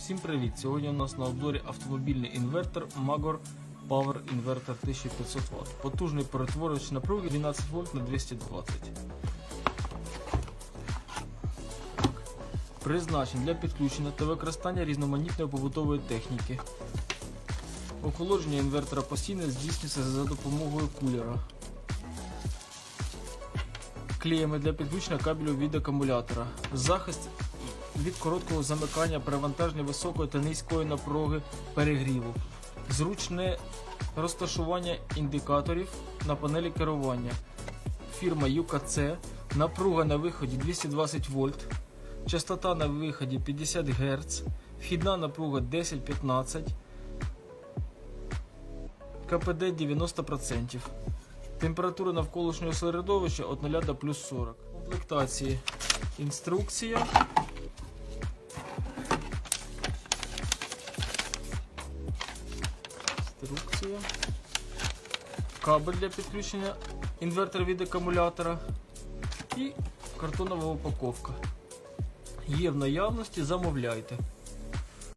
Всім привіт! Сьогодні у нас на обзорі автомобільний інвертор Magor Power Inverter 1500 Вт. Потужний перетворювач напруги 12 вольт на 220. Призначений для підключення та використання різноманітної побутової техніки. Охолодження інвертора постійно здійснюється за допомогою кулера. Клеями для підключення кабелю від акумулятора. Захист від короткого замикання при вантаженні високої та низької напруги перегріву. Зручне розташування індикаторів на панелі керування. Фірма UKC. Напруга на виході 220 вольт. Частота на виході 50 Гц. Вхідна напруга 10-15. КПД 90%. Температура навколишнього середовища від 0 до плюс 40. Комплектації. Інструкція. Інструкція. Кабель для підключення інвертора від акумулятора. І картонова упаковка. Є в наявності, замовляйте.